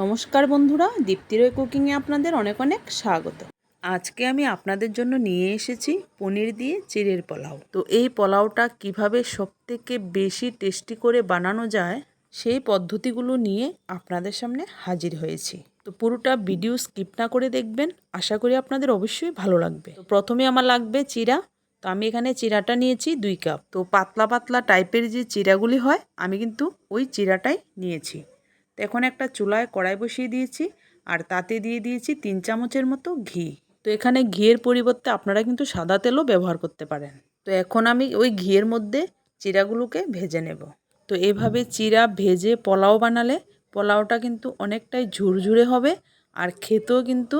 নমস্কার বন্ধুরা দীপ্তিরয় কুকিংয়ে আপনাদের অনেক অনেক স্বাগত। আজকে আমি আপনাদের জন্য নিয়ে এসেছি পনির দিয়ে চিড়ের পোলাও। তো এই পোলাওটা কীভাবে সবথেকে বেশি টেস্টি করে বানানো যায়, সেই পদ্ধতিগুলো নিয়ে আপনাদের সামনে হাজির হয়েছি। তো পুরোটা ভিডিও স্কিপ না করে দেখবেন, আশা করি আপনাদের অবশ্যই ভালো লাগবে। তো প্রথমে আমার লাগবে চিরা তো আমি এখানে চিরাটা নিয়েছি দুই কাপ। তো পাতলা পাতলা টাইপের যে চিরাগুলি হয়, আমি কিন্তু ওই চিরাটাই নিয়েছি। তো এখন একটা চুলায় কড়াই বসিয়ে দিয়েছি আর তাতে দিয়ে দিয়েছি তিন চামচের মতো ঘি। তো এখানে ঘিয়ের পরিবর্তে আপনারা কিন্তু সাদা তেলও ব্যবহার করতে পারেন। তো এখন আমি ওই ঘিয়ের মধ্যে চিরাগুলোকে ভেজে নেব। তো এভাবে চিরা, ভেজে পোলাও বানালে পোলাওটা কিন্তু অনেকটাই ঝুরঝুরে হবে আর খেতেও কিন্তু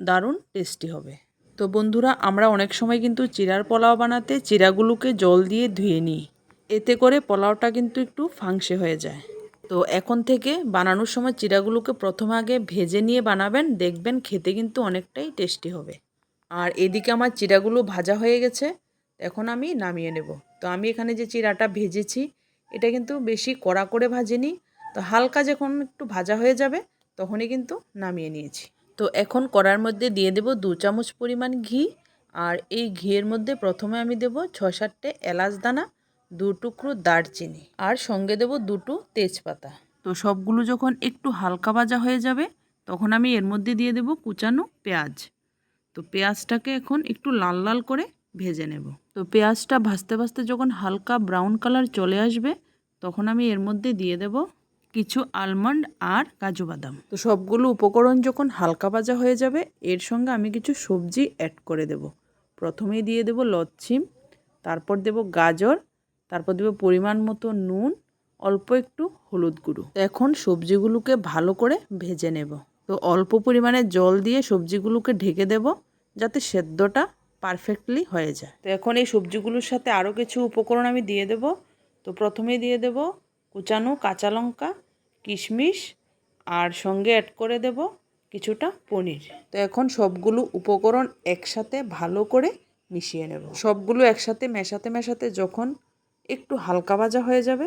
দারুণ টেস্টি হবে। তো বন্ধুরা, আমরা অনেক সময় কিন্তু চিরার পোলাও বানাতে চিরাগুলোকে জল দিয়ে ধুয়ে নিই। এতে করে পোলাওটা কিন্তু একটু ফাংসে হয়ে যায়। তো এখন থেকে বানানোর সময় চিরাগুলোকে প্রথম আগে ভেজে নিয়ে বানাবেন, দেখবেন খেতে কিন্তু অনেকটাই টেস্টি হবে। আর এদিকে আমার চিরাগুলো ভাজা হয়ে গেছে, এখন আমি নামিয়ে নেব। তো আমি এখানে যে চিরাটা ভেজেছি, এটা কিন্তু বেশি কড়া করে ভাজেনি, তো হালকা যখন একটু ভাজা হয়ে যাবে, তখনই কিন্তু নামিয়ে নিয়েছি। তো এখন কড়ার মধ্যে দিয়ে দেব দু চামচ পরিমাণ ঘি, আর এই ঘিয়ের মধ্যে প্রথমে আমি দেব ছ সাতটে এলাচ দানা দু টুকরো দারচিনি আর সঙ্গে দেব দুটো তেজপাতা। তো সবগুলো যখন একটু হালকা ভাজা হয়ে যাবে, তখন আমি এর মধ্যে দিয়ে দেব কুচানো পেঁয়াজ। তো পেঁয়াজটাকে এখন একটু লাল লাল করে ভেজে নেব। তো পেঁয়াজটা ভাজতে ভাজতে যখন হালকা ব্রাউন কালার চলে আসবে, তখন আমি এর মধ্যে দিয়ে দেব কিছু আলমন্ড আর কাজু বাদাম। তো সবগুলো উপকরণ যখন হালকা ভাজা হয়ে যাবে, এর সঙ্গে আমি কিছু সবজি অ্যাড করে দেব। প্রথমেই দিয়ে দেব লচ্ছিম, তারপর দেব গাজর তারপর দেবো পরিমাণ মতো নুন, অল্প একটু হলুদ গুঁড়ো। এখন সবজিগুলোকে ভালো করে ভেজে নেব। তো অল্প পরিমাণে জল দিয়ে সবজিগুলোকে ঢেকে দেব, যাতে সেদ্ধটা পারফেক্টলি হয়ে যায়। তো এখন এই সবজিগুলোর সাথে আরও কিছু উপকরণ আমি দিয়ে দেব। তো প্রথমেই দিয়ে দেব কুচানো কাঁচা লঙ্কা, কিশমিশ, আর সঙ্গে অ্যাড করে দেব কিছুটা পনির। তো এখন সবগুলো উপকরণ একসাথে ভালো করে মিশিয়ে নেব। সবগুলো একসাথে মেশাতে মেশাতে যখন একটু হালকা ভাজা হয়ে যাবে,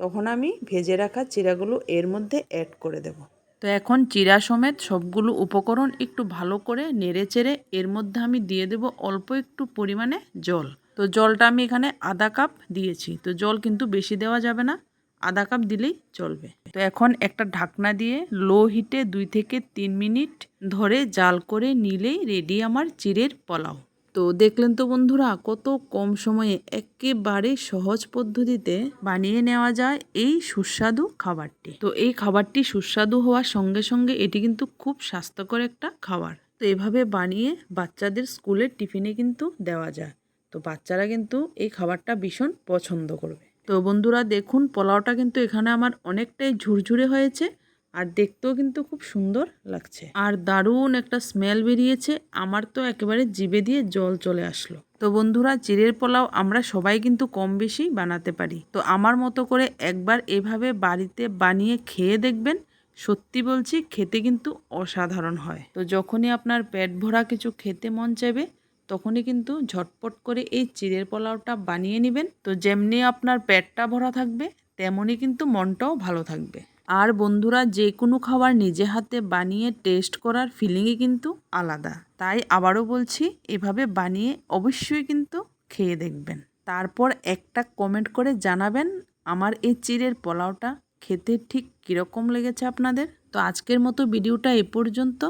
তখন আমি ভেজে রাখা চিরাগুলো এর মধ্যে অ্যাড করে দেব। তো এখন চিরা সমেত সবগুলো উপকরণ একটু ভালো করে নেড়ে চেড়ে এর মধ্যে আমি দিয়ে দেব অল্প একটু পরিমাণে জল। তো জলটা আমি এখানে আধা কাপ দিয়েছি, তো জল কিন্তু বেশি দেওয়া যাবে না, আধা কাপ দিলেই চলবে। তো এখন একটা ঢাকনা দিয়ে লো হিটে দুই থেকে তিন মিনিট ধরে জাল করে নিলেই রেডি আমার চিড়ের পোলাও। তো দেখলেন তো বন্ধুরা, কত কম সময়ে একেবারে সহজ পদ্ধতিতে বানিয়ে নেওয়া যায় এই সুস্বাদু খাবারটি। তো এই খাবারটি সুস্বাদু হওয়ার সঙ্গে সঙ্গে এটি কিন্তু খুব স্বাস্থ্যকর একটা খাবার। তো এভাবে বানিয়ে বাচ্চাদের স্কুলের টিফিনে কিন্তু দেওয়া যায়। তো বাচ্চারা কিন্তু এই খাবারটা ভীষণ পছন্দ করবে। তো বন্ধুরা, দেখুন, পোলাওটা কিন্তু এখানে আমার অনেকটাই ঝুরঝুরে হয়েছে। আর দেখতেও কিন্তু খুব সুন্দর লাগছে। আর দারুণ একটা স্মেল বেরিয়েছে। আমার তো একেবারে জিবে দিয়ে জল চলে আসলো। তো বন্ধুরা, চিড়ের পোলাও আমরা সবাই কিন্তু কম বেশি বানাতে পারি। তো আমার মতো করে একবার এভাবে বাড়িতে বানিয়ে খেয়ে দেখবেন। সত্যি বলছি, খেতে কিন্তু অসাধারণ হয়। তো যখনই আপনার পেট ভরা কিছু খেতে মন চাইবে, তখনই কিন্তু ঝটপট করে এই চিড়ের পোলাওটা বানিয়ে নেবেন। তো যেমনি আপনার পেটটা ভরা থাকবে তেমনই কিন্তু মনটাও ভালো থাকবে। আর বন্ধুরা, যে কোনো খাবার নিজে হাতে বানিয়ে টেস্ট করার ফিলিংই কিন্তু আলাদা। তাই আবারও বলছি, এভাবে বানিয়ে অবশ্যই কিন্তু খেয়ে দেখবেন। তারপর একটা কমেন্ট করে জানাবেন আমার এই চিড়ের পোলাওটা খেতে ঠিক কীরকম লেগেছে আপনাদের। তো আজকের মতো ভিডিওটা এ পর্যন্ত।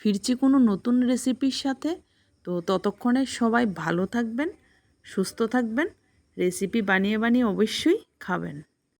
ফিরছি কোনো নতুন রেসিপির সাথে। তো ততক্ষণে সবাই ভালো থাকবেন, সুস্থ থাকবেন রেসিপি বানিয়ে বানিয়ে অবশ্যই খাবেন।